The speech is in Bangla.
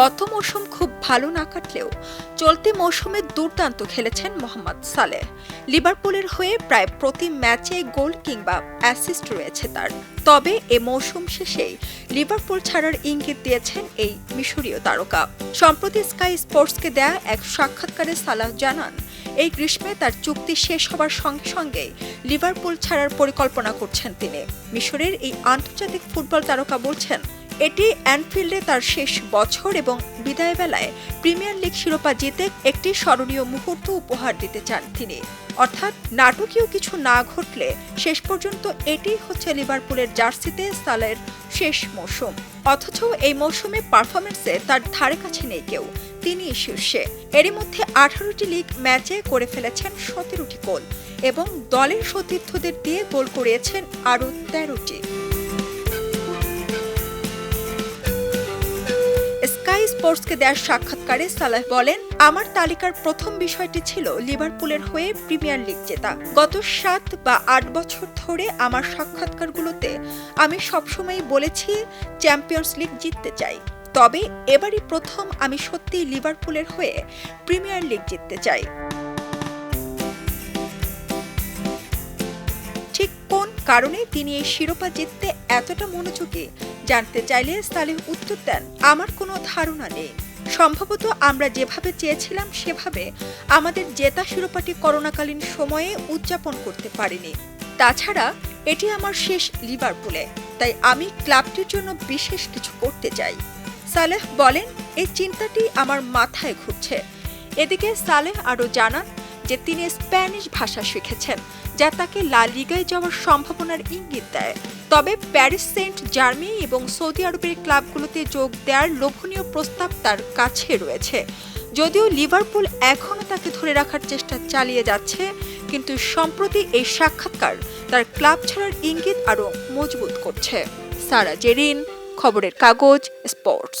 গত মৌসুম খুব ভালো না কাটলেও চলতি মৌসুমে দুর্দান্ত খেলেছেন মোহাম্মদ সালেহ। লিভারপুলের হয়ে প্রায় প্রতি ম্যাচে গোল কিংবা অ্যাসিস্ট রয়েছে তার। তবে এ মৌসুম শেষেই লিভারপুল ছাড়ার ইঙ্গিত দিয়েছেন এই মিশরীয় তারকা। সম্প্রতি স্কাই স্পোর্টসকে দেয়া এক সাক্ষাৎকারে সালাহ জানান, এই গ্রীষ্মে তার চুক্তি শেষ হবার সঙ্গে সঙ্গে লিভারপুল ছাড়ার পরিকল্পনা করছেন তিনি। মিশরের এই আন্তর্জাতিক ফুটবল তারকা বলছেন এটি অ্যানফিল্ডে তার শেষ বছর এবং বিদায়বেলায় প্রিমিয়ার লিগ শিরোপা জিতে একটি স্মরণীয় মুহূর্ত উপহার দিতে চান তিনি। অর্থাৎ নাটকীয় কিছু না ঘটলে শেষ পর্যন্ত এটিই হচ্ছে লিভারপুলের জার্সিতে সালের শেষ মৌসুম। অথচ এই মৌসুমে পারফরমেন্সে তার ধারে কাছে নেই কেউ, তিনি শীর্ষে। এরই মধ্যে আঠারোটি লিগ ম্যাচে করে ফেলেছেন সতেরোটি গোল এবং দলের সতীর্থদের দিয়ে গোল করিয়েছেন আরও তেরোটি। স্পোর্টসকে দেওয়ার সাক্ষাৎকারে সালাহ বলেন, আমার তালিকার প্রথম বিষয়টি ছিল লিভারপুলের হয়ে প্রিমিয়ার লিগ জেতা। গত সাত বা আট বছর ধরে আমার সাক্ষাৎকারগুলোতে আমি সবসময় বলেছি, চ্যাম্পিয়ন্স লিগ জিততে চাই। তবে এবারই প্রথম আমি সত্যি লিভারপুলের হয়ে প্রিমিয়ার লিগ জিততে চাই। কারণে তিনি এই শিরোপা জিততে এতটা মনোযোগী। জানতে চাইলে সালেহ উত্তর দেন, আমার কোনো ধারণা নেই। সম্ভবত আমরা যেভাবে চেয়েছিলাম সেভাবে আমাদের জেতা শিরোপাটি করোনাকালীন সময়ে উদযাপন করতে পারিনি। তাছাড়া এটি আমার শেষ লিভারপুলে, তাই আমি ক্লাবটির জন্য বিশেষ কিছু করতে চাই। সালেহ বলেন, এই চিন্তাটি আমার মাথায় ঘুরছে। এদিকে সালেহ আরও জানান যে তিনি স্প্যানিশ ভাষা শিখেছেন, যা তাকে লা লিগায় যাওয়ার সম্ভাবনার ইঙ্গিত দেয়। তবে প্যারিস সেন্ট জার্মি এবং সৌদি আরবের ক্লাবগুলোতে যোগ দেওয়ার লোভনীয় প্রস্তাব তার কাছে রয়েছে। যদিও লিভারপুল এখনও তাকে ধরে রাখার চেষ্টা চালিয়ে যাচ্ছে, কিন্তু সম্প্রতি এই সাক্ষাৎকার তার ক্লাব ছাড়ার ইঙ্গিত আরও মজবুত করছে। সারা জেরিন, খবরের কাগজ, স্পোর্টস।